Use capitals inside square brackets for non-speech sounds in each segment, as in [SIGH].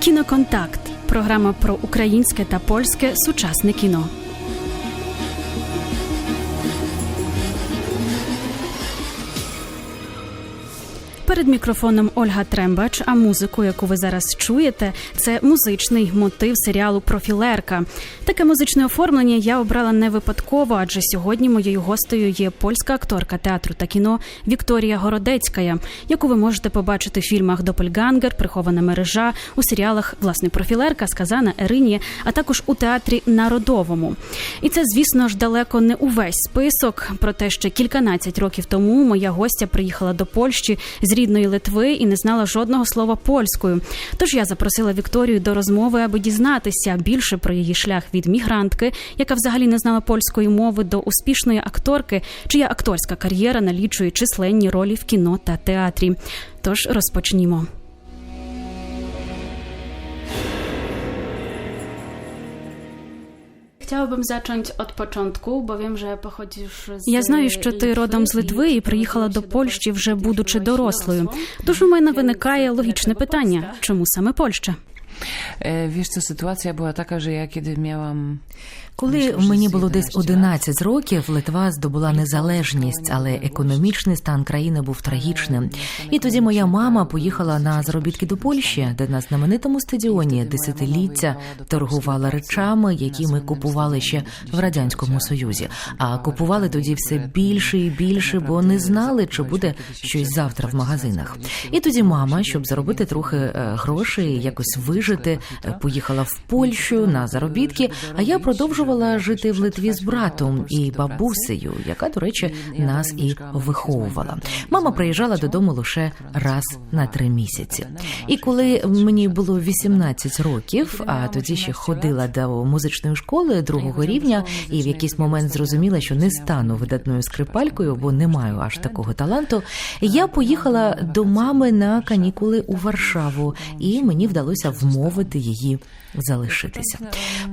Кіноконтакт програма про українське та польське сучасне кіно. Перед мікрофоном Ольга Трембач. А музику, яку ви зараз чуєте, це музичний мотив серіалу Профілерка. Таке музичне оформлення я обрала не випадково, адже сьогодні моєю гостею є польська акторка театру та кіно Вікторія Городецька, яку ви можете побачити в фільмах Допельгангер, Прихована мережа, у серіалах власне Профілерка, Сказана Ерині, а також у театрі Народовому. І це, звісно ж, далеко не увесь список. Проте ще кільканадцять років тому моя гостя приїхала до Польщі з рідної Литви і не знала жодного слова польською. Тож я запросила Вікторію до розмови, аби дізнатися більше про її шлях від мігрантки, яка взагалі не знала польської мови, до успішної акторки, чия акторська кар'єра налічує численні ролі в кіно та театрі. Тож розпочнімо. Chciałabym zacząć od początku, bo wiem, że pochodzisz z Я знаю, що ти родом з Литви і приїхала до Польщі вже будучи дорослою. Тож у мене виникає логічне питання: чому саме Польща? Wiesz co, sytuacja była taka, że ja kiedy miałam Коли мені було десь 11 років, Литва здобула незалежність, але економічний стан країни був трагічним. І тоді моя мама поїхала на заробітки до Польщі, де на знаменитому стадіоні десятиліття торгувала речами, які ми купували ще в радянському союзі. А купували тоді все більше і більше, бо не знали, чи буде щось завтра в магазинах. І тоді мама, щоб заробити трохи е, грошей, якось вижити, е, поїхала в Польщу на заробітки. А я продовжувала жити в Литві з братом і бабусею, яка, до речі, нас і виховувала. Мама приїжджала додому лише раз на три місяці. І коли мені було 18 років, а тоді ще ходила до музичної школи другого рівня, і в якийсь момент зрозуміла, що не стану видатною скрипалькою, бо не маю аж такого таланту. Я поїхала до мами на канікули у Варшаву, і мені вдалося вмовити її залишитися.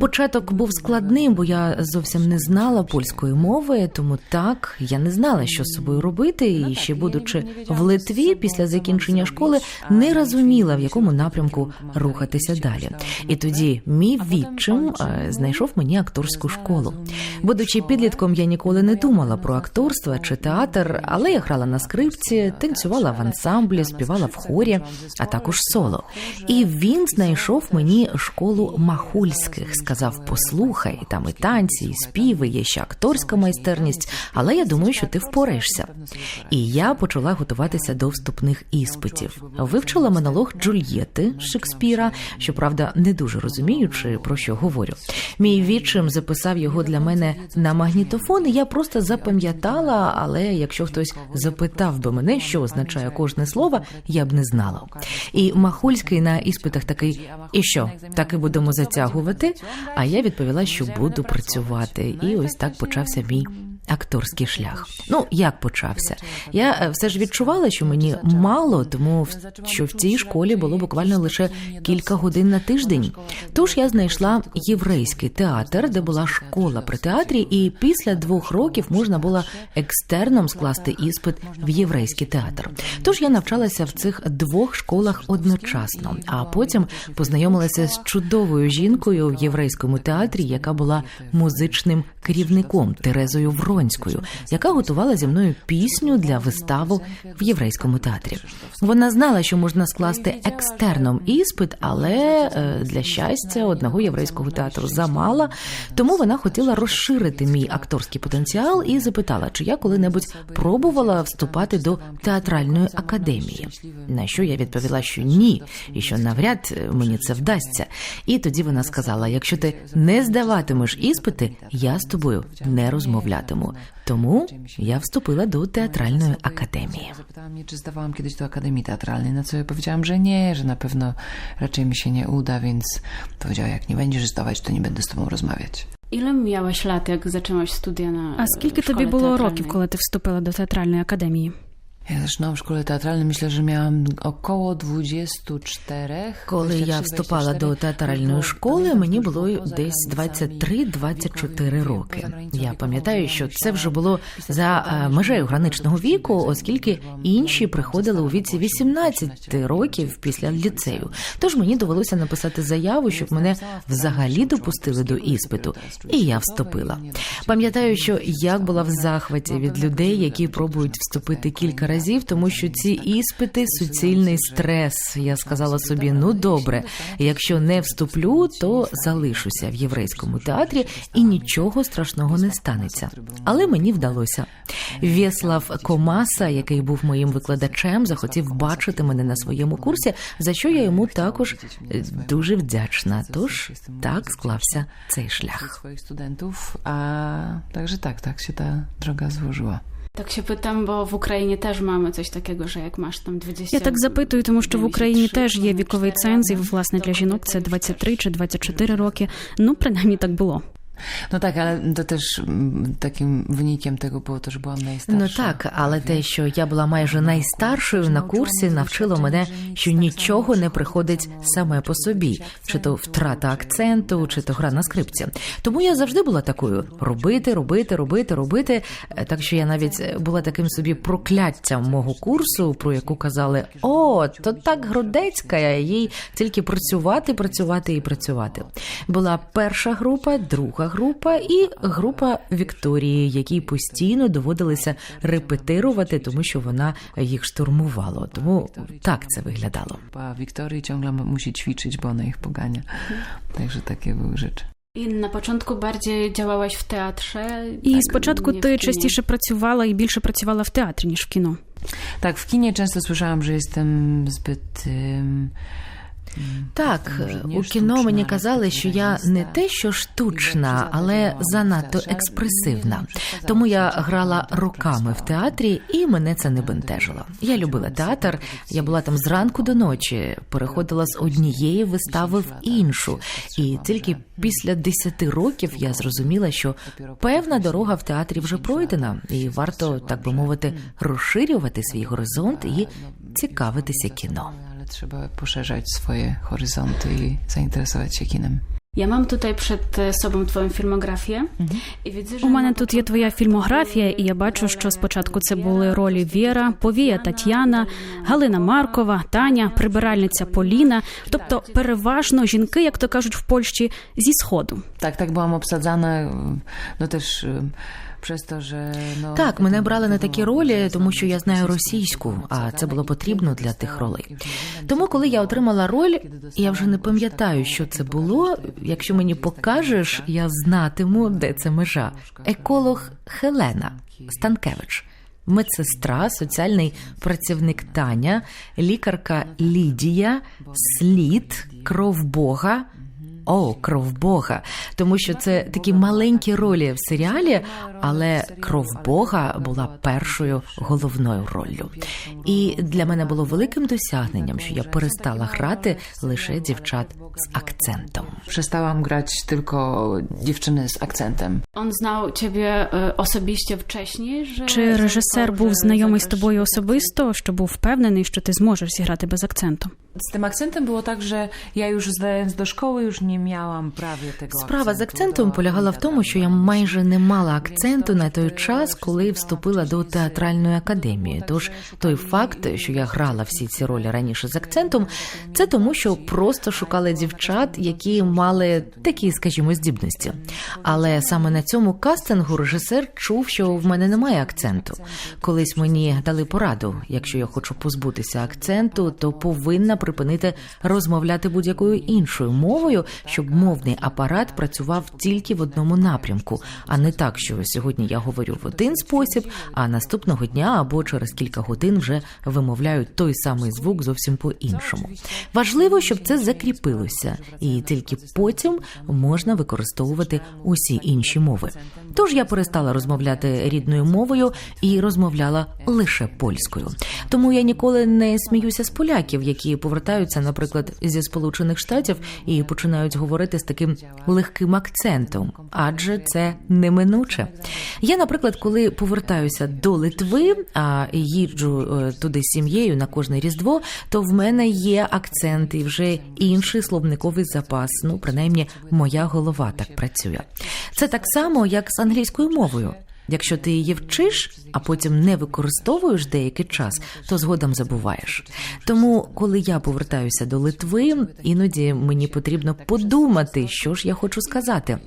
Початок був складним, бо я зовсім не знала польської мови, тому так я не знала, що з собою робити. І ще будучи в Литві після закінчення школи, не розуміла, в якому напрямку рухатися далі. І тоді мій відчим е, знайшов мені акторську школу. Будучи підлітком, я ніколи не думала про акторство чи театр, але я грала на скрипці, танцювала в ансамблі, співала в хорі, а також соло. І він знайшов мені школу махульських. Сказав: послухай, там і танці, і співи, є ще акторська майстерність, але я думаю, що ти впораєшся. І я почала готуватися до вступних іспитів. Вивчила монолог Джульєти Шекспіра, щоправда, не дуже розуміючи, про що говорю. Мій відчим записав його для мене на магнітофон, і я просто запам'ятала, але якщо хтось запитав би мене, що означає кожне слово, я б не знала. І Махульський на іспитах такий: і що, так і будемо затягувати? А я відповіла, що буду працювати. І ось так почався мій. Акторський шлях. Ну як почався? Я е, все ж відчувала, що мені мало, тому що в цій школі було буквально лише кілька годин на тиждень. Тож я знайшла єврейський театр, де була школа при театрі, і після двох років можна було екстерном скласти іспит в єврейський театр. Тож я навчалася в цих двох школах одночасно, а потім познайомилася з чудовою жінкою в єврейському театрі, яка була музичним керівником Терезою Вронською, яка готувала зі мною пісню для виставу в єврейському театрі. Вона знала, що можна скласти екстерном іспит, але е, для щастя одного єврейського театру замало, тому вона хотіла розширити мій акторський потенціал і запитала, чи я коли-небудь пробувала вступати до театральної академії. На що я відповіла, що ні, і що навряд е, мені це вдасться. І тоді вона сказала: якщо ти не здаватимеш іспити, я з тобою не розмовлятиму. Тому я вступила до театральної академії. Zapytała mnie, czy zdawałam kiedyś do Akademii Teatralnej, na co ja powiedziałam, że nie, że na pewno raczej mi się nie uda, więc powiedziała, jak nie będziesz zdawać, to nie będę z tobą rozmawiać. Ile miałaś lat, jak zaczęłaś studia na А скільки szkole тобі було teatralnej? років, коли ти вступила до театральної академії? Ja zaczynałam w szkole teatralnej, myślę, że miałam około 24. Коли я вступала до театральної школи, мені було десь 23-24 роки. Я пам'ятаю, що це вже було за е, межею граничного віку, оскільки інші приходили у віці 18 років після ліцею. Тож мені довелося написати заяву, щоб мене взагалі допустили до іспиту, і я вступила. Пам'ятаю, що як була в захваті від людей, які пробують вступити кілька разів, тому що ці іспити суцільний стрес. Я сказала собі: ну добре, якщо не вступлю, то залишуся в єврейському театрі і нічого страшного не станеться. Але мені вдалося. Вєслав Комаса, який був моїм викладачем, захотів бачити мене на своєму курсі, за що я йому також е, дуже вдячна. Тож так склався цей шлях. studentów, a także tak, tak się ta droga złożyła. Так що питам, бо в Україні теж маємо coś takiego, що як маєш там 20... Я так запитую, тому що в Україні теж є віковий ценз, і власне для жінок це 23 чи 24 роки. Ну, принаймні так було. No tak, ale to też takim wynikiem tego było to, że byłam najstarsza. Ну так, але те, що я була майже найстаршою на курсі, навчило мене, що нічого не приходить саме по собі, чи то втрата акценту, чи то гра на скрипці. Тому я завжди була такою: робити, робити, робити, робити. Е, Так що я навіть була таким собі прокляттям мого курсу, про яку казали: о, то так Гродецька, їй тільки працювати, працювати і працювати. Була перша група, друга група і група Вікторії, якій постійно доводилося репетирувати, тому що вона їх штурмувала. Тому так це виглядало. Wiktorii ciągle musi ćwiczyć, bo ona ich pogania. Także takie były rzeczy. І на початку bardziej działałaś w teatrze. І так, спочатку ти частіше працювала і більше працювала в театрі, ніж в кіно. Tak, w kinie często słyszałam, że jestem zbyt... ym, Так, у кіно мені казали, що я не те, що штучна, але занадто експресивна. Тому я грала роками в театрі, і мене це не бентежило. Я любила театр. Я була там зранку до ночі, переходила з однієї вистави в іншу. І тільки після десяти років я зрозуміла, що певна дорога в театрі вже пройдена, і варто, так би мовити, розширювати свій горизонт і цікавитися кіно. Ale trzeba poszerzać swoje horyzonty i zainteresować się kinem. Ja mam tutaj przed e, sobą twoją filmografię i widzę, że У мене тут є твоя фільмографія, і я бачу, що спочатку це були ролі Віра, Повія Тетяна, Галина Маркова, Таня, прибиральниця Поліна, тобто переважно жінки, як то кажуть в Польщі, зі сходу. Tak, tak byłam obsadzana, y, no też y, przez to, że... No, Так, мене брали на такі ролі, тому що я знаю російську, а це було потрібно для тих ролей. Тому, коли я отримала роль, я вже не пам'ятаю, що це було. Якщо мені покажеш, я знатиму, де це межа. Еколог Хелена Станкевич. Медсестра, соціальний працівник Таня, лікарка Лідія, слід, кров Бога. О, кров Бога, тому що це такі маленькі ролі в серіалі, але кров Бога була першою головною роллю. І для мене було великим досягненням, що я перестала грати лише дівчат з акцентом. Przestałam grać tylko dziewczyny z akcentem. on znał ciebie e, osobiście wcześniej, że... Чи режисер був знайомий з тобою особисто, що був впевнений, що ти зможеш зіграти без акценту? Z tym akcentem było tak, że ja już zdając do szkoły już nie miałam prawie tego Справа з akcentu. акцентом полягала в тому, що я майже не мала акценту на той час, коли вступила до театральної академії. Тож той факт, що я грала всі ці ролі раніше з акцентом, це тому, що просто шукали дівчат, які мали такі, скажімо, здібності. Але саме на цьому кастингу режисер чув, що в мене немає акценту. Колись мені дали пораду: якщо я хочу позбутися акценту, то повинна припинити розмовляти будь-якою іншою мовою, щоб мовний апарат працював тільки в одному напрямку, а не так, що сьогодні я говорю в один спосіб, а наступного дня або через кілька годин вже вимовляю той самий звук зовсім по-іншому. Важливо, щоб це закріпилося, і тільки потім можна використовувати усі інші мови. Тож я перестала розмовляти рідною мовою і розмовляла лише польською. Тому я ніколи не сміюся з поляків, які повертаються повертаються, наприклад, зі Сполучених Штатів і починають говорити з таким легким акцентом, адже це неминуче. Я, наприклад, коли повертаюся до Литви, а їжджу е, туди з сім'єю на кожне різдво, то в мене є акцент і вже інший словниковий запас. Ну, принаймні, моя голова так працює. Це так само, як з англійською мовою. Якщо ти її вчиш, а потім не використовуєш деякий час, то згодом забуваєш. Тому, коли я повертаюся до Литви, іноді мені потрібно подумати, що ж я хочу сказати.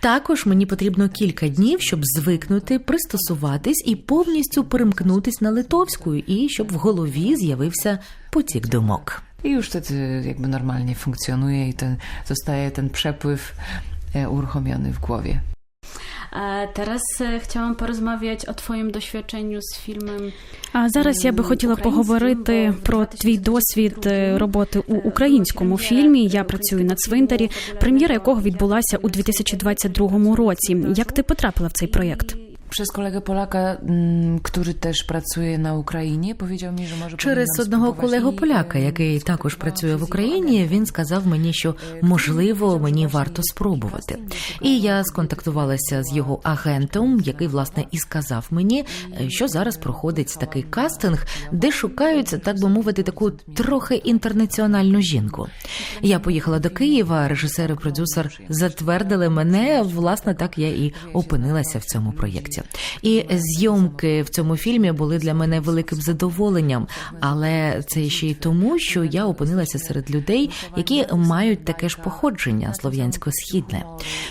Також мені потрібно кілька днів, щоб звикнути, пристосуватись і повністю перемкнутись на литовську, і щоб в голові з'явився потік думок. I już wtedy jakby normalnie funkcjonuje i ten, zostaje ten przepływ uruchomiony w głowie. Teraz e, chciałam porozmawiać o Twoim doświadczeniu z filmem. А зараз я би хотіла поговорити про твій досвід роботи у українському фільмі. Я працюю на цвинтарі, прем'єра якого відбулася у 2022 році. Як ти потрапила в цей проєкт? Przez kolegę Polaka, mm, który też pracuje na Ukrainie, powiedział mi, że może Через одного колегу поляка, e, який також працює в Україні, він сказав мені, що можливо мені варто спробувати. І я сконтактувалася з його агентом, який власне і сказав мені, е, що зараз проходить такий кастинг, де шукають, так би мовити, таку трохи інтернаціональну жінку. Я поїхала до Києва. Режисер і продюсер затвердили мене. Власне, так я і опинилася в цьому проєкті. І зйомки в цьому фільмі були для мене великим задоволенням, але це ще й тому, що я опинилася серед людей, які мають таке ж походження слов'янсько-східне.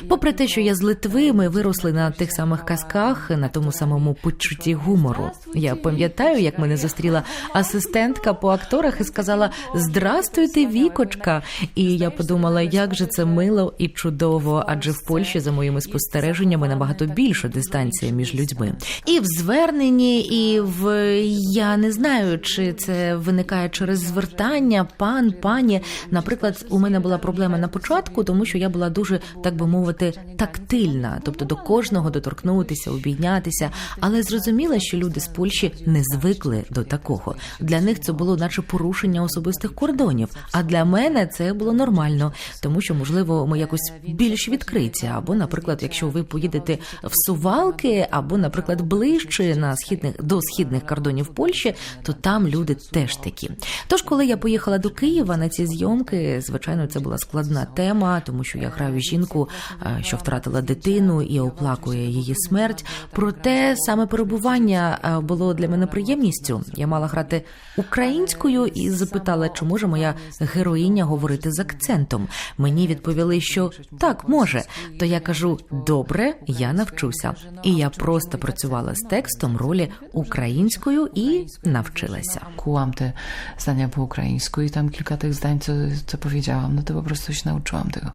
Попри те, що я з Литви, ми виросли на тих самих казках, на тому самому почутті гумору. Я пам'ятаю, як мене зустріла асистентка по акторах і сказала Здрастуйте, Вікочка. І я подумала, як же це мило і чудово, адже в Польщі, за моїми спостереженнями, набагато більша дистанція між людьми. І в зверненні, і в я не знаю, чи це виникає через звертання, пан, пані. Наприклад, у мене була проблема на початку, тому що я була дуже, так би мовити, тактильна, тобто до кожного доторкнутися, обійнятися. Але зрозуміла, що люди з Польщі не звикли до такого. Для них це було, наче порушення особистих кордонів. А для мене це було нормально, тому що, можливо, ми якось більш відкриті. Або, наприклад, якщо ви поїдете в Сувалки, або, наприклад, ближче на східних до східних кордонів Польщі, то там люди теж такі. Тож, коли я поїхала до Києва на ці зйомки, звичайно, це була складна тема, тому що я граю жінку, е, що втратила дитину і оплакує її смерть. Проте саме перебування е, було для мене приємністю. Я мала грати українською і запитала, чи може моя героїня говорити з акцентом. Мені відповіли, що так може. То я кажу: добре, я навчуся. І я просто працювала з текстом ролі українською і навчилася. Kułam te zdania po ukraińsku i tam kilka tych zdań, co, co powiedziałam, no to po prostu się nauczyłam tego.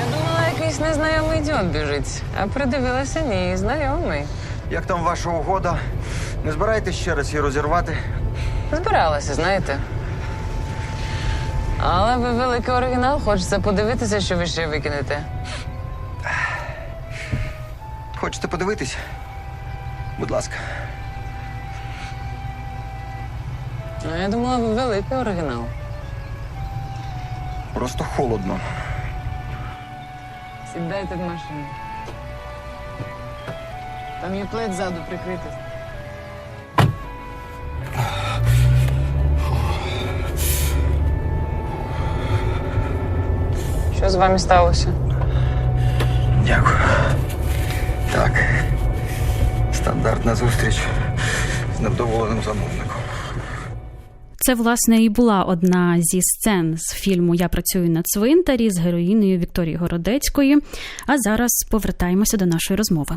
Я думала, якийсь незнайомий дьон біжить, а придивилася ні, знайомий. Як там ваша угода? Не збираєтесь ще раз її розірвати? Збиралася, знаєте. Але ви великий оригінал, хочеться подивитися, що ви ще викинете. Хочете подивитись? Будь ласка. Ну, я думала, ви великий оригінал. Просто холодно. Сідайте в машину. Там є плед ззаду прикритий. Що з вами сталося? Дякую. Так. Стандартна зустріч з невдоволеним замовником. Це власне і була одна зі сцен з фільму Я працюю на цвинтарі з героїнею Вікторії Городецької. А зараз повертаємося до нашої розмови.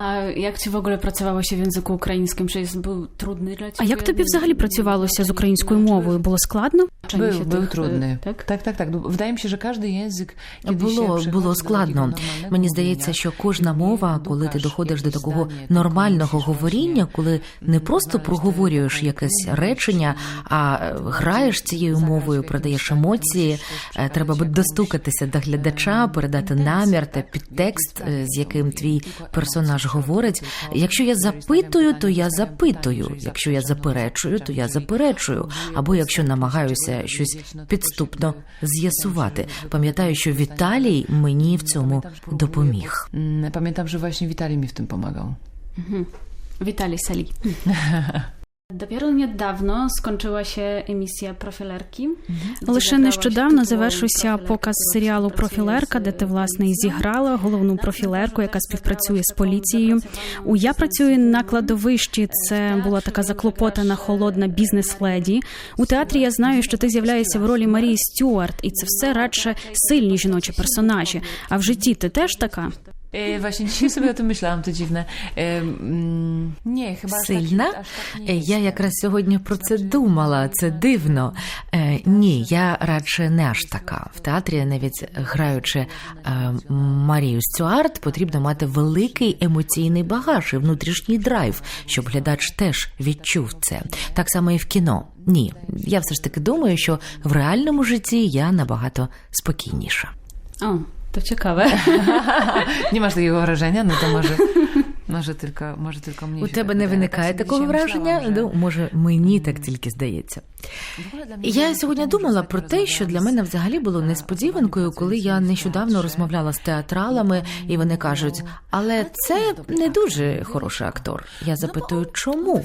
A jak ci w ogóle pracowało się w języku ukraińskim? Czy jest, był trudny dla А ciebie? як тобі взагалі працювалося з українською мовою? Було складно? Był, był trudny. e, Tak? tak, tak. tak. Wydaje mi się, że każdy język Було було складно. Мені здається, що кожна мова, коли ти доходиш до такого нормального говоріння, коли не просто проговорюєш якесь речення, а е, граєш цією мовою, передаєш емоції. Е, Треба би достукатися до глядача, передати намір та підтекст, е, з яким твій персонаж говорить: якщо я запитую, то я запитую. Якщо я заперечую, то я заперечую. Або якщо намагаюся щось підступно з'ясувати. Пам'ятаю, що Віталій мені в цьому допоміг. Не пам'ятав że właśnie Віталій mi w tym Віталій Witali [LAUGHS] Sali. Dopiero niedawno skończyła się emisja profilerki. Лише нещодавно завершився показ серіалу Профілерка, де ти власне і зіграла головну профілерку, яка співпрацює з поліцією. У я працюю на кладовищі. Це була така заклопотана холодна бізнес-леді. У театрі я знаю, що ти з'являєшся в ролі Марії Стюарт, і це все радше сильні жіночі персонажі. А в житті ти теж така? E, właśnie dzisiaj sobie o tym myślałam, to dziwne. E, mm, nie, chyba Сильна? Я якраз сьогодні про це думала. Це дивно. Е, ні, я радше не аж така. В театрі, навіть граючи е, Марію Стюарт, потрібно мати великий емоційний багаж і внутрішній драйв, щоб глядач теж відчув це. Так само і в кіно. Ні, я все ж таки думаю, що в реальному житті я набагато спокійніша. О, то ciekawe. [LAUGHS] Nie masz takiego wrażenia? No to może, może tylko, może tylko mnie У тебе не виникає такого враження? Ну, може, мені так тільки здається. Я сьогодні думала про те, що для мене взагалі було несподіванкою, коли я нещодавно розмовляла з театралами, і вони кажуть, але це не дуже хороший актор. Я запитую, чому?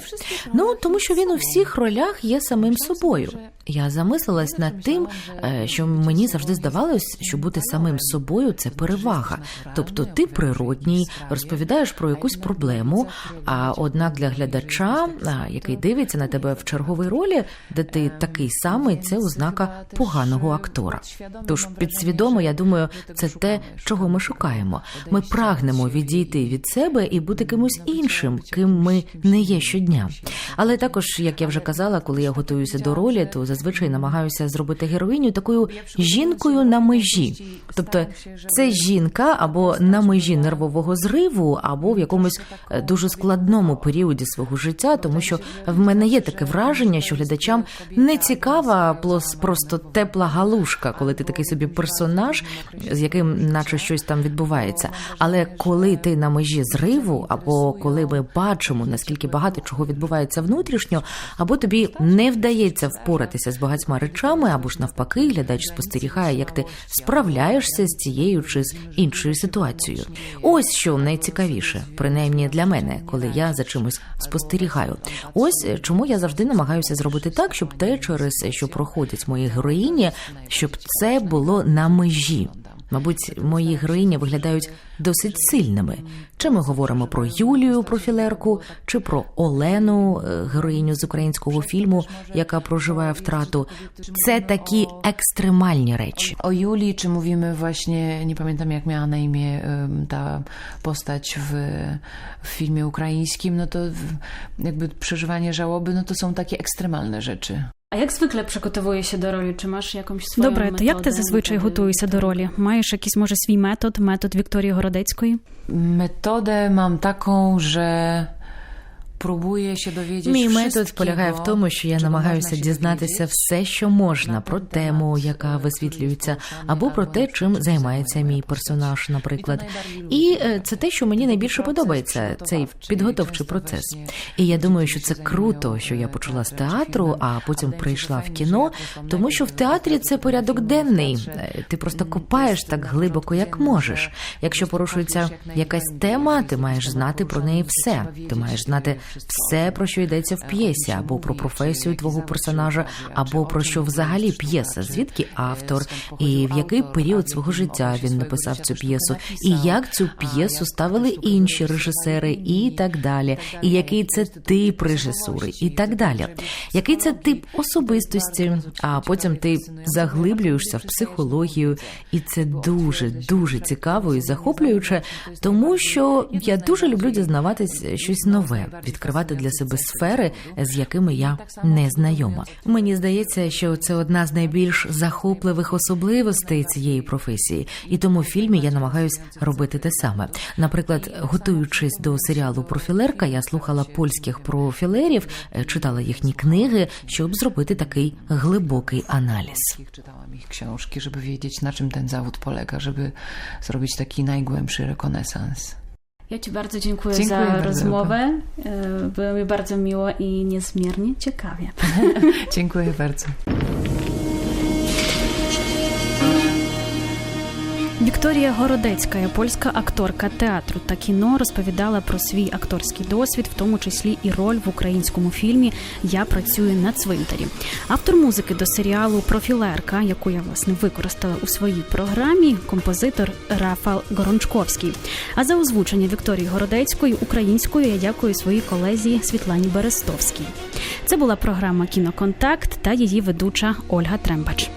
Ну тому що він у всіх ролях є самим собою. Я замислилась над тим, е, що мені завжди здавалось, що бути самим собою це перевага. Тобто ти природній, розповідаєш про якусь проблему. А однак для глядача, який дивиться на тебе в черговій ролі, де ти такий самий, це ознака поганого актора. Тож підсвідомо, я думаю, це те, чого ми шукаємо. Ми прагнемо відійти від себе і бути кимось іншим, ким ми не є щодня. Але також, як я вже казала, коли я готуюся до ролі, то зазвичай намагаюся зробити героїню такою жінкою на межі. Тобто, це жінка або на межі нервового зриву, або в якомусь е, дуже складному періоді свого життя, тому що в мене є таке враження, що глядачам не цікава просто тепла галушка, коли ти такий собі персонаж, з яким наче щось там відбувається. Але коли ти на межі зриву, або коли ми бачимо, наскільки багато чого відбувається внутрішньо, або тобі не вдається впоратися з багатьма речами, або ж навпаки, глядач спостерігає, як ти справляєшся з цією чи з іншою ситуацією. Ось що найцікавіше, принаймні для мене, коли я за чимось спостерігаю. Ось чому я завжди намагаюся зробити так, щоб те, через що проходять мої героїні, щоб це було на межі. Мабуть, мої героїні виглядають досить сильними. Чи ми говоримо про Юлію профілерку, чи про Олену, е, героїню з українського фільму, яка проживає втрату. Це такі екстремальні речі. O Julii, czy mówimy właśnie, nie pamiętam jak miała na imię em, ta postać w, w filmie ukraińskim, no to w- jakby przeżywanie żałoby, no to są takie ekstremalne rzeczy. А як zwykle przygotowuje się do roli? Чи маєш jakąś свою Добре, то як ти методи, зазвичай методи? готуєшся до ролі? Маєш якийсь може свій метод, метод Вікторії Городецької? Metodę mam taką, że próbuję się dowiedzieć Мій метод полягає в тому, що я намагаюся дізнатися все, що можна про тему, яка висвітлюється, або про те, чим займається мій персонаж, наприклад. І е, це те, що мені найбільше подобається, цей підготовчий процес. І я думаю, що це круто, що я почала з театру, а потім прийшла в кіно, тому що в театрі це порядок денний. Е, Ти просто копаєш так глибоко, як можеш. Якщо порушується якась тема, ти маєш знати про неї все. Ти маєш знати все, про що йдеться в п'єсі, або про професію твого персонажа, або про що взагалі п'єса, звідки автор, і в який період свого життя він написав цю п'єсу, і як цю п'єсу ставили інші режисери, і так далі, і який це тип режисури, і так далі. Який це тип особистості, а потім ти заглиблюєшся в психологію, і це дуже дуже цікаво і захоплююче, тому що я дуже люблю дізнаватись щось нове, відкривати для себе сфери, з якими я не знайома. Мені здається, що це одна з найбільш захопливих особливостей цієї професії, і тому в фільмі я намагаюсь робити те саме. Наприклад, готуючись до серіалу Профілерка, я слухала польських профілерів, е, читала їхні книги, щоб зробити такий глибокий аналіз. Czytałam ich książki, żeby wiedzieć, na czym ten zawód polega, żeby zrobić taki najgłębszy rekonesans. Ja Ci bardzo dziękuję, Dziękuję za bardzo, rozmowę. E, Było mi bardzo miło i niezmiernie ciekawie. [LAUGHS] Dziękuję bardzo. Вікторія Городецька, польська акторка театру та кіно, розповідала про свій акторський досвід, в тому числі і роль в українському фільмі Я працюю на цвинтарі. Автор музики до серіалу Профілерка, яку я власне використала у своїй програмі, композитор Рафал Горончковський. А за озвучення Вікторії Городецької українською я дякую своїй колезі Світлані Берестовській. Це була програма Кіноконтакт та її ведуча Ольга Трембач.